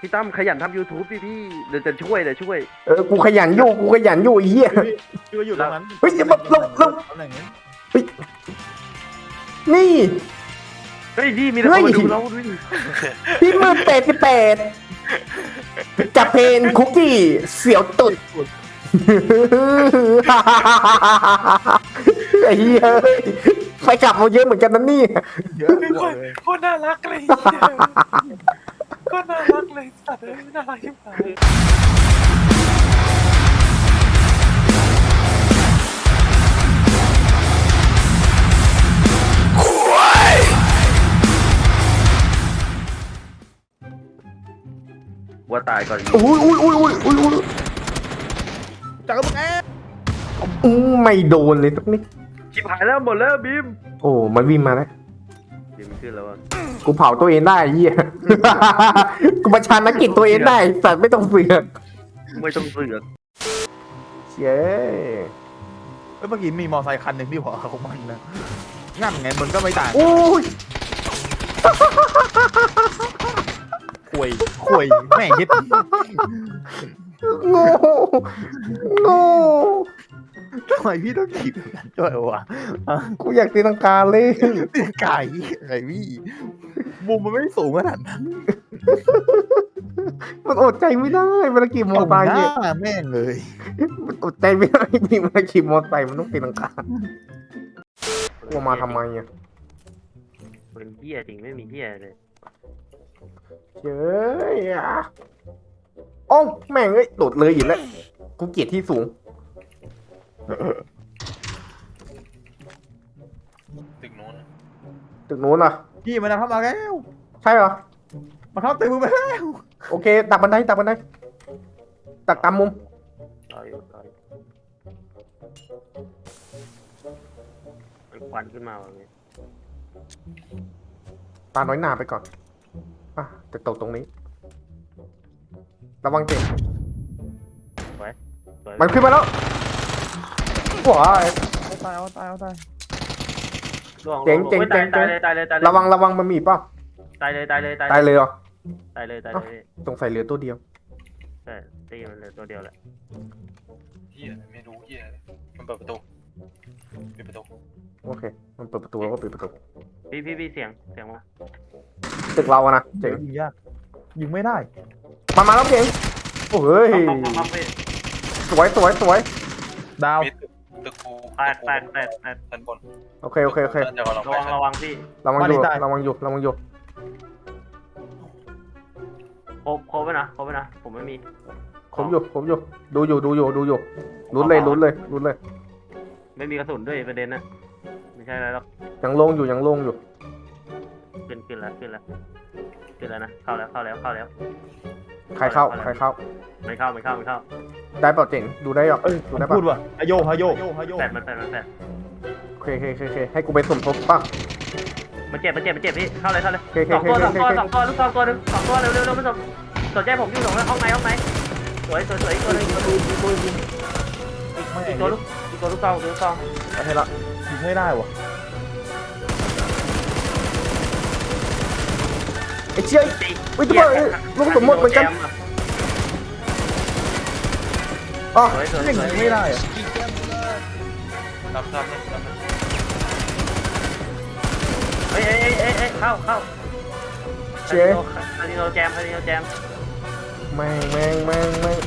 พี่ตั้มขยันทำ YouTube พี่พี่เดี๋ยวจะช่วยเดี๋ยวช่วย เออ กูขยันอยู่ กูขยันอยู่ไอ้เหี้ย พี่พี่ก็อยู่ตรงนั้นเฮ้ยอย่ามาลงลง อะไรอย่างเงี้ยนี่ เฮ้ยพี่มีแต่คนมาดูเราด้วยพี่มือแปดสิบแปดจับเพนคุกกี้เสียวตุดไอ้เหี้ยไฟกลับมาเยอะเหมือนกันนะนี่ เยอะเป็นกคว่านเลยโคนน่ารักเลย ก็น่ารักเลยสัตว์เอ้ยน่ารักยิ่งไปว่าตายก่อนอุ้ยอุ้ยอุ้ยอุ้ยอุ้ยอุ้ยจักรพรรดิอืมไม่โดนเลยสักนิดชิบหายแล้วหมดแล้วบีมโอ้ มันวิ่งมาแล้ว บีมขึ้นแล้วอะกูเผาตัวเองได้ไอ้เหี้ย กูประชานกิจตัวเองได้สัตว์ไม่ต้องเสือกไม่ต้องเสือกเย้เอ้ยเมื่อกี้มีมอไซค์คันหนึ่งที่หัวของมันนะงั้นไงมึงก็ไม่ต่างอุ้ยคุยคุยแม่งยึดโง่โง่ ทำไมพี่ต้องขีดแบบนั้นด้วยวะกูอยากตีลังกาเล่นเตียงไก่ไอ้พี่มุมมันไม่สูงขนาดนั้นมันอดใจไม่ได้เวลาขี่มอเตอร์ไซค์หเนี่ยน้าแม่งเลย มันอดใจไม่ได้พี่เวลาขี่มอเตอร์ไซค์มันต้องตีลังกากูมาทำไมอะเป็นเหี้ยจริงไม่มีเหี้ยเลยเย้ยอะโอ้าแม่งเอ้ยโดดเลยอีกแล้วกูเกลียดที่สูง ตึกนู้นตึกนู้นอะ พี่มันเข้ามาแล้วใช่เหรอ มันเข้าตึกมึงไปแล้วโอเคตักบันไดตักบันไดตักตามมุมต่อยต่อยมันควันขึ้นมาแบบนี้ตาน้อยหนาไปก่อนอะจะตกตรงนี้ ระวังเจ็บสวยมันขึ้นมาแล้ว ว้ายเอาตายเอาตายเอาตาย ล่วเจ๋งเจ๋งโอ้ยตายเจ๋ง ตายเลยตายเลยตายเลยระวังระวังมันมีเปล่ะตายเลยตายเลยตายตายเลยเหรอตายเลยตายเลยสงสัยเหลือตัวเดียว ใช่ตีมันเหลยตัวเดียวแหละเฮียไม่รู้เฮียเลยมันเปิดประตูปิดประตูโอเค มันเปิดประตูแล้วก็ปิดประตูพี่พี่พี่เสียงเสียงมาตึกเราอะนะเจ๋งยิงยากยิงไม่ได้มามาแล้วเจ๋งโอ้ยปั๊บปั๊บปั๊บพี่สวยสวยสวยดาวมีตึก ตึกกูแตกแตกแตกแตกชั้นบนโอเคโอเคโอเคเดี๋ยวเราระไปวังชั้นระวังพี่ระวังอยู่ระวังอยู่ระวังอยู่โคบโคบไปนะโคบไปนะผมไม่มีผมอยู่ผมอยู่ ดูอยู่ดูอยู่ดูอยู่ลุ้นเลยลุ้นเลยลุ้นเลย ไม่มีกระสุนด้วยประเด็นนะไม่ใช่อะไรหรอกยังโล่งอยู่ยังโล่งอยู่ ขึ้นขึ้นแล้วขึ้นแล้วขึ้นแล้วนะเข้าแล้วเข้าแล้วเข้าแล้วใครเข้าใครเข้า ไม่เข้าไม่เข้าไม่เข้า ได้เปล่าเจ๋งดูได้หรอเอ้ยดูมันได้ป่ะพูดว่ะฮโยฮโยฮโยแปดมันแปดมันแปดโอเคโอเคโอเคโอเคให้กูไปสมทบป่ะมันเจ็บมันเจ็บมันเจ็บพี่เข้าเลยเข้าเลยโอเคสองตัวโอสองเคตัวโอเคสองตัวลูกสองตัวหนึงสองตัวเร็วเร็วเร็วไม่สนสนใจผมอยู่สองห้องไหนห้องไหนสวยสวยสวยอีกตัวหนึงอีกตัวหนึงอีกตัวหนึงอีกตัวลูกอีกตัวลูกซองตัวลูกซองเอาให้ละยิงไม่ได้ว่ะไอ้เชี่ยอุ้ยทุกคนเอ้ยลูกกระสุนหมดเหมือนกัน อ๋อสวยสวยยิงสวยไม่ได้อะทำทำทำเฮ้ยเฮ้ยเฮ้ยเฮ้ยเฮ้ยเข้าเข้าเชี่ยคาริโนแจมคาริโนแจมแม่งแม่งแม่งแม่ง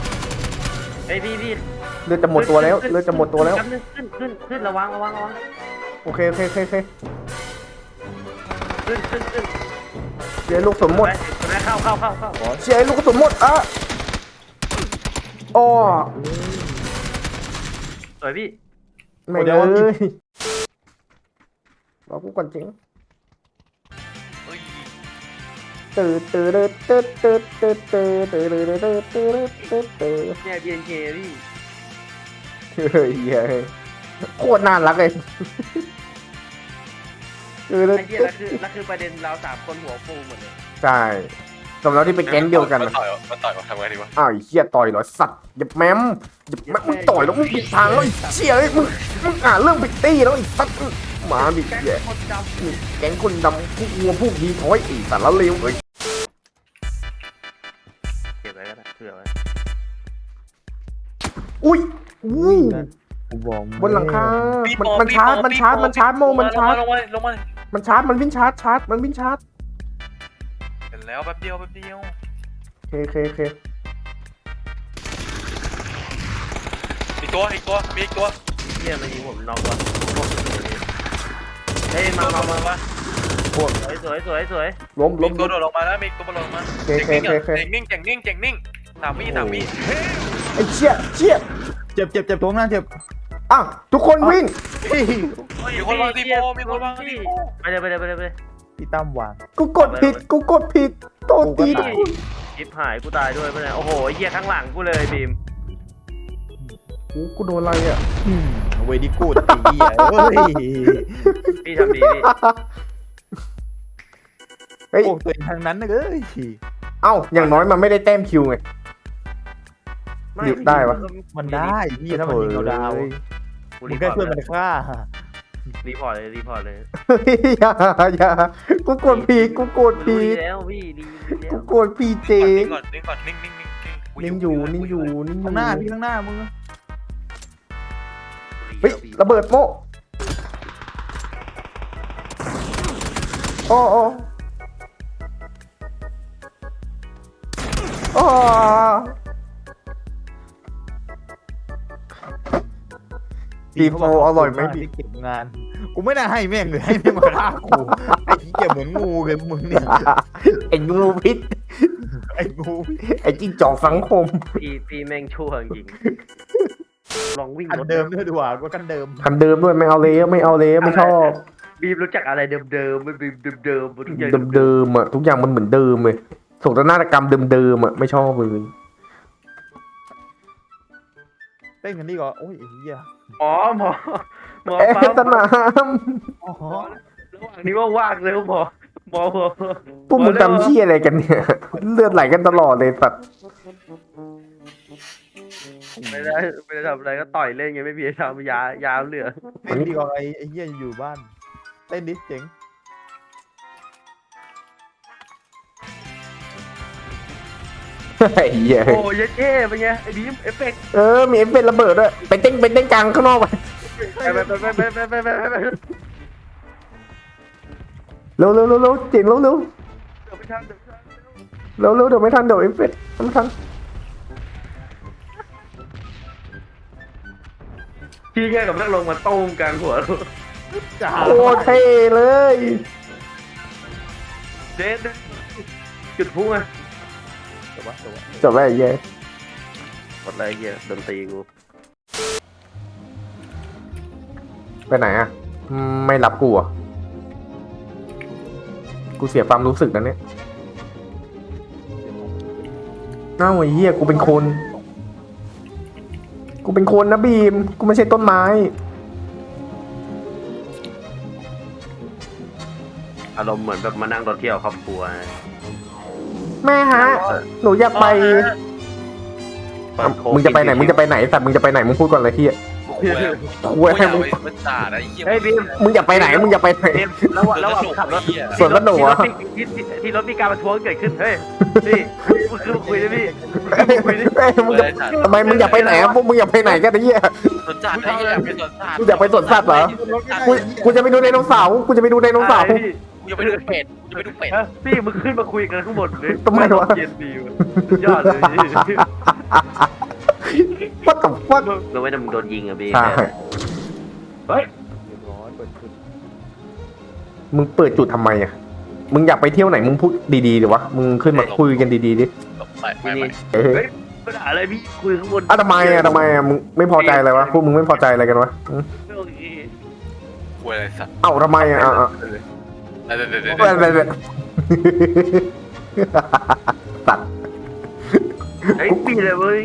เฮ้ยพี่พี่เลือดจะหมดตัวแล้วเลือดจะหมดตัวแล้ว ขึ้นขึ้นขึ้นขึ้นระวังระวังระวังโอเคโอเคโอเคโอเคขึ้นขึ้นขึ้นเชี่ยลูกกระสุนหมดไปไปเข้าเข้าเข้าเข้าเชี่ยลูกกระสุนหมดอะ อ๋อสวยพี่ ไม่เลยรอกูก่อนจริงเฮ้ยตื่นตื่นตื่นตื่นตื่นตื่นตื่นตื่นตื่นตื่นตื่นตื่นตื่นเนี่ยบีเอ็นเคพี่เฮ้ยเฮ้ยโคตรน่ารักเลยตื่นไอ้เหี้ยแล้วคือแล้วคือประเด็นเราสามคนหัวฟูหมดเลย ใช่ สำหรับที่เป็นแก๊งเดียวกันมานะต่อยมาต่อยมาทำไงดีวะอ้าวไอ้เหี้ยต่อยเหรอสัตว์อย่าแมมอย่าแมมมึงต่อยแล้วมึงผิดทางแล้วไอ้เชี่ยเอ้ยมึงมึงอ่านเรื่องปิดตี้แล้วไอ้สัตว์หมาดิแก๊งเหี้ยคนดำแก๊งคนดำพวกวัวพวกยีถอยไอ้สารเลวเอ้ยบไว้ก็ได้เผื่อไว้อุ้ยอู้กูบอกบนหลังคาปีมันโป้มันชาร์จปีโป้มันชาร์จปีโป้มันชาร์จโมมันชาร์จลงมาลงมาลงมามันชาร์จมันวิ่งชาร์จชาร์จมันวิ่งชาร์จเห็น แล้วแป๊บเดียวแป๊บเดียวโอเคโอเคโอเคอีกตัวอีกตัวมีอีกตัวเฮียมันยิงผมน็อกว่ะเฮ้ยมาตัวมาโดมาดลงมาสวยสวยสวยสวยล้มมีล้อีมกตัวโดดลงมาแล้วมีอีกตัวโดดลงมาโอเคเจ๋งโอนิ่งเคอะโอเคเจ๋งนิ่งเจ๋งนิ่งเจ๋งนิ่งสามวิสามวิไอ้เชี่ยเชี่ยเจ็บเจ็บเจ็บตรงนั้นเจ็บอ้าวทุกคนวิ่งมีคนวางทีโฟมีคนวางทีโฟไปเลยไปเลยไปเลยไปเลย พี่ตั้มวาง กูกดผิด กูกดผิดโทษทีกูก็ตายจิบหายกูตายด้วยไปเลยโอ้โหไอ้เฮียข้างหลังกูเลยบีมกูกูโดนอะไรอะเวดีกูดตีอะเฮ้ยพี่ทำดีพี่เฮ้ยโอ้ตัวเองทางนั้นนะเอ้ยเอ้า อย่างน้อยมันไม่ได้แต้มคิวไงหยุดได้ปะมันได้พี่ถ้ามันยิงเราดาวเฮ้ยกูมึรีงพแค่อร์ตช่วยเลมันยฆ่า รีพอร์ตเลยรีพอร์ตเลยอย่าอย่ากูกดผิดกูกดรู้ผิดีดแล้วพี่ดีแล้กูวกดผิดเจนิ่งงก่อนนิ่งก่อนนิ่งนิ่งนิ่งนิ่งอยู่นิ่งอยู่นิ่งอยู่ข้างหน้าพี่ข้างหน้ามึงเฮ้ยระเบิดโมโอ้โอ้โอ้ บีโฟอร่อยไหมบีที่เก็บงาน กูไม่ได้ให้แม่งเลยให้แม่งมาฆ่ากูไอ้ที่เก็บเหมือนงูเลยมึงเนี่ยไอ้งูพิษไอ้งูไอ้จิ้งจอกสังคมพี่พี่แม่งชั่วจริงลองวิ่งอันรถเดิมด้วยดีกว่าก็กันเดิมคันเดิมด้วยไม่เอาเลยไม่เอาเลยไม่ชอบบีมรู้จักอะไรเดิมๆไม่บีมเดิมๆทุกอย่างเดิมๆอะทุกอย่างมันเหมือนเดิมเลยโศกนาฏกรรมเดิมๆอะไม่ชอบเลย เต้นกันดีกว่าโอ้ยไอ้เหี้ยอ๋อหมอหมอเอ๊ะปั๊มสนามอ๋อระหว่างนี้ว่าว่างเลยหมอหมอหมอพวกมึงทำเชี่ยอะไรกันเนี่ย เลือดไหลกันตลอดเลยสัตว์ไม่ได้ไม่ได้ทำอะไรก็ต่อยเล่นไงไม่มีอะไรทำยายาเหลือ เต้นดีกว่าไอ้ไอ้เหี้ยอยู่บ้าน เต้นดิเจ๋ง ไอ้เหี้ยโอ้ยเจ๊เป็นไงไอ้บีมเอฟเฟกต์เออมีเอฟเฟกต์ระเบิดด้วยไปเต้นไปเต้นกลางข้างนอกไปไปไปไปไปไปไปไปไปเร็วเร็วเร็วเร็วเจ๋งเร็วเร็วเดี๋ยวไปทำเดี๋ยวไปทำเร็วเร็วเดี๋ยวไม่ทันเดี๋ยวเอฟเฟกต์ไม่ทันพี่แค่กับนักลงมาต้มกลางหัวจ้าโคตรเท่เลย เจ๊จุดพุ่งอะ แต่ว่าแต่ว่าจบแล้วไอ้เหี้ยหมดอะไรเงี้ยดนตรีกูไปไหนอะอืมไม่รับกูอะกูเสียความรู้สึกนะเนี่ยเอ้าไอ้เหี้ยกูเป็นคน กูเป็นคนนะบีม กูไม่ใช่ต้นไม้ อารมณ์เหมือนแบบมานั่งรถเที่ยวครอบครัว แม่ฮะ หนูอยากไปเปิดโค้มึงจะไปไหน มึงจะไปไหนสัตว์มึงจะไปไหน มึงพูดก่อนเลยที่กูอยากกูกูให้อยากมึงไปเป็นจ่านะไอ้เหี้ยเฮ้ยบีมมึงอยากไปไหน มึงอยากไปไหนบีมระหว่างระหว่างขับรถสวนสนุกเหรอที่ที่ที่รถมีการประท้วงเกิดขึ้น เฮ้ยพี่มึงคือคุยนะพี่เอ้ยเอ้ยมึงจะทำไมมึงอยากไปไหนอะพวกมึงอยากไปไหนกันไอ้เหี้ยสวนสัตว์ไอ้เหี้ยอยากไปสวนสัตว์กูอยากไปสวนสัตว์เหรอกูกูจะไปดูไดโนเสาร์ กูจะไปดูไดโนเสาร์ กูจะไปดูเป็ดกูจะไปดูเป็ดเออพี่มึงขึ้นมาคุยกันข้างบนเลยทำไมวะ เย็นดีว่ะสุดยอดเลยว่าแต่ว่าเราไม่ได้มึงโดนยิงอะพี่ใช่เฮ้ยเรียบร้อยเปิดขึ้นมึงเปิดจุดทำไมอะมึงอยากไปเที่ยวไหนมึงพูดดีๆดิวะ มึงขึ้นมาคุยกันดีๆดิไปไปไปเอ้ยปัญหาอะไรพี่คุยข้างบนอะทำไมอะทำไมอะมึงไม่พอใจอะไรวะพวกมึงไม่พอใจอะไรกันวะอืมโอเคกูอะไรสัตว์เอ้าทำไมอะอะอะ เดี๋ยวเดี๋ยวเดี๋ยวเว้ยเว้ยเว้ยสัตว์ไอ้ยปีเลยเว้ย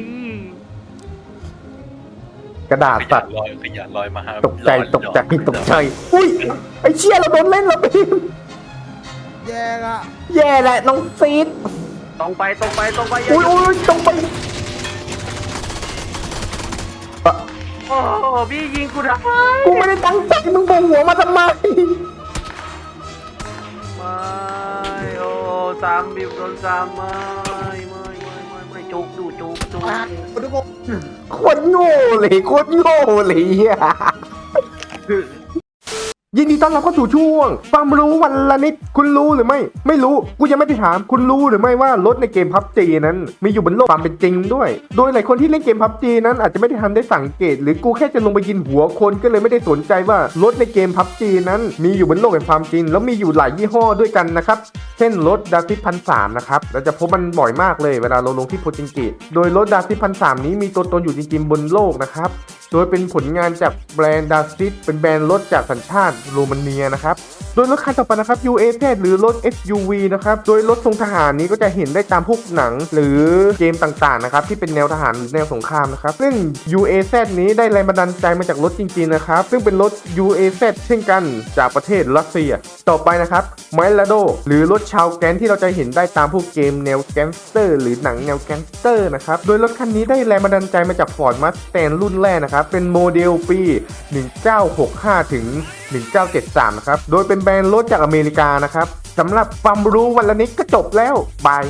กระดาษขสัยัตนว์ลอยขยันลอยมาหาตกใจตกใจตกใจอุ้ยไอ้เชี่ยเราโดนเล่นแล้วพี่แย่ละแย่แหละน้องซีดตรงไปตรงไปตรงไปอุ้ยอุ้ยต้องไปอะโอ้โหพี่ยิงกูทำไมกูไม่ได้ตั้งใจมึงโผล่หัวมาทำไมไม่ โอ้สามบิวโดนสามไม่ไม่ไม่ไม่ไม่จุกดูจุกจุกทุกคนโคตรโง่เลยโคตรโง่เลยอะ ยินดีต้อนรับเข้าสู่ช่วงความรู้วันละนิด คุณรู้หรือไม่ ไม่รู้ กูยังไม่ได้ถาม คุณรู้หรือไม่ว่ารถในเกมพับจีนั้น มีอยู่บนโลกความเป็นจริงด้วย โดยหลายคนที่เล่นเกมพับจีนั้นอาจจะไม่ได้ทันได้สังเกต หรือกูแค่จะลงไปยินหัวคนก็เลยไม่ได้สนใจว่ารถในเกมพับจีนั้น มีอยู่บนโลกแห่งความจริง แล้วมีอยู่หลายยี่ห้อด้วยกันนะครับ เช่นรถดาซิพันสามนะครับ เราจะพบมันบ่อยมากเลยเวลาเราลงที่โพจิงกิโดยรถดาซิพันสามนี้มีตัวตนอยู่จริงๆบนโลกนะครับ โดยเป็นผลงานจากแบรนด์ดาซิเป็นแบรนด์รถจากสัญชาติรูมาเนียนะครับ ดยรถคันต่อไปนะครับ UAZ หรือรถ SUV นะครับ โดยรถทรงทหารนี้ก็จะเห็นได้ตามพวกหนังหรือเกมต่างๆนะครับที่เป็นแนวทหารหรือแนวสงครามนะครับ ซึ่ง UAZ นี้ได้แรงบันดาลใจมาจากรถจริงๆนะครับ ซึ่งเป็นรถ UAZ เช่นกันจากประเทศรัสเซีย ต่อไปนะครับไมลาโดหรือรถชาวแก๊งที่เราจะเห็นได้ตามพวกเกมแนวแก๊งสเตอร์หรือหนังแนวแก๊งสเตอร์นะครับ โดยรถคันนี้ได้แรงบันดาลใจมาจาก Ford Mustang รุ่นแรกนะครับ เป็นโมเดลปี 1965 ถึง 1973 นะครับ โดยเป็นแบรนด์รถจากอเมริกานะครับสำหรับความรู้วันละนิดก็จบแล้วบาย